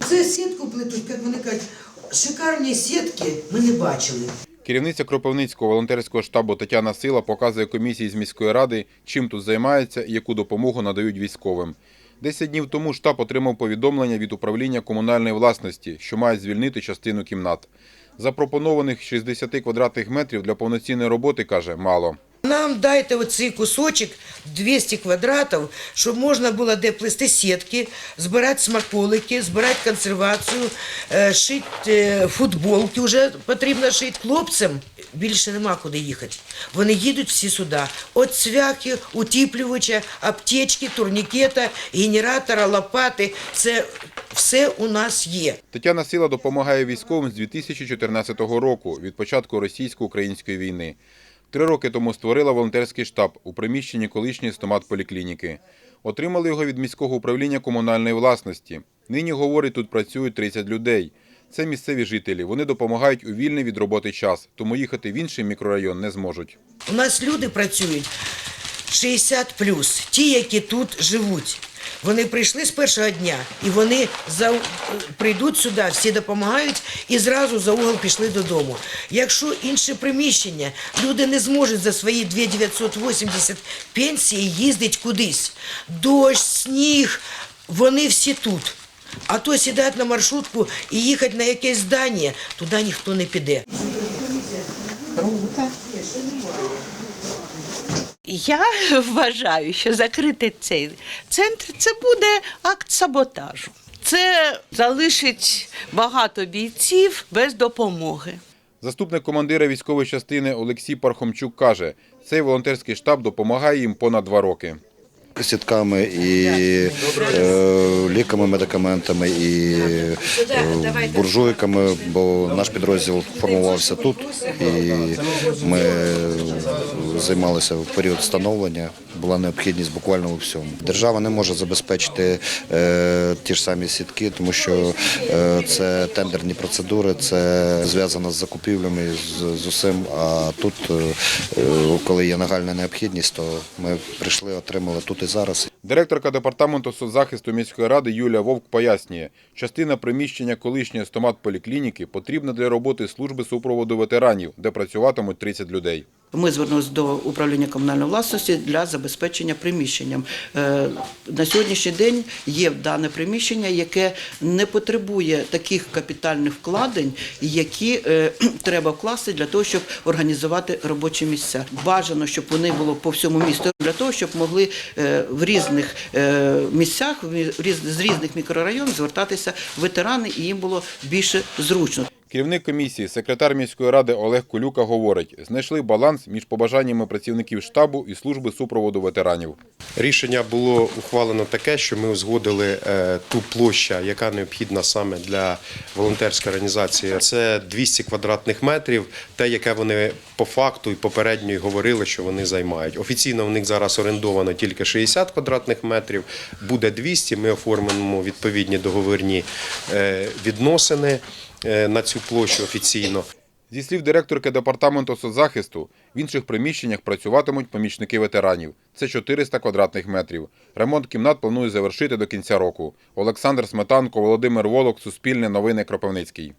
Це сітку плетуть, як вони кажуть, шикарні сітки ми не бачили. Керівниця Кропивницького волонтерського штабу Тетяна Сила показує комісії з міської ради, чим тут займаються і яку допомогу надають військовим. Десять днів тому штаб отримав повідомлення від управління комунальної власності, що мають звільнити частину кімнат. Запропонованих 60 квадратних метрів для повноцінної роботи, каже, мало. Нам дайте оцей кусочок 200 квадратів, щоб можна було де плести сітки, збирати смаколики, збирати консервацію, е, шити е, футболки вже потрібно шити хлопцям. Більше нема куди їхати. Вони їдуть всі сюди. От цвяхи, утіплювача, аптечки, турнікета, генератора, лопати. Це все у нас є. Тетяна Сила допомагає військовим з 2014 року, від початку російсько-української війни. Три роки тому створила волонтерський штаб у приміщенні колишньої стоматполіклініки. Отримали його від міського управління комунальної власності. Нині, говорить, тут працюють 30 людей. Це місцеві жителі. Вони допомагають у вільний від роботи час, тому їхати в інший мікрорайон не зможуть. У нас люди працюють 60 ті, які тут живуть. Вони прийшли з першого дня, і вони за, прийдуть сюди, всі допомагають і зразу за угол пішли додому. Якщо інше приміщення, люди не зможуть за свої 2980 пенсії їздити кудись. Дощ, сніг, вони всі тут. А то сідати на маршрутку і їхати на якесь здання, туди ніхто не піде. Я вважаю, що закрити цей центр це буде акт саботажу. Це залишить багато бійців без допомоги. Заступник командира військової частини Олексій Пархомчук каже, цей волонтерський штаб допомагає їм понад два роки. Сітками і е, ліками, медикаментами і е, буржуйками, бо наш підрозділ формувався тут, і ми займалися в період встановлення. Була необхідність буквально у всьому. Держава не може забезпечити е, ті ж самі сітки, тому що е, це тендерні процедури, це зв'язано з закупівлями з, з усім. А тут, е, е, коли є нагальна необхідність, то ми прийшли, отримали тут і зараз. Директорка департаменту соцзахисту міської ради Юлія Вовк пояснює, частина приміщення колишньої стоматполіклініки потрібна для роботи служби супроводу ветеранів, де працюватимуть 30 людей. Ми звернулися до управління комунальної власності для забезпечення приміщенням. Е, На сьогоднішній день є дане приміщення, яке не потребує таких капітальних вкладень, які е, треба вкласти для того, щоб організувати робочі місця. Бажано, щоб вони було по всьому місту, для того, щоб могли е, в різних е, місцях, з різних мікрорайонів звертатися ветерани, і їм було більше зручно. Керівник комісії, секретар міської ради Олег Колюка говорить, знайшли баланс між побажаннями працівників штабу і служби супроводу ветеранів. Рішення було ухвалено таке, що ми узгодили е, ту площу, яка необхідна саме для волонтерської організації. Це 200 квадратних метрів, те, яке вони по факту і попередньо говорили, що вони займають. Офіційно в них зараз орендовано тільки 60 квадратних метрів, буде 200, Ми оформимо відповідні договірні е, відносини на цю площу офіційно. Зі слів директорки департаменту соцзахисту, в інших приміщеннях працюватимуть помічники ветеранів. Це 400 квадратних метрів. Ремонт кімнат планують завершити до кінця року. Олександр Сметанко, Володимир Волок, Суспільне новини Кропивницький.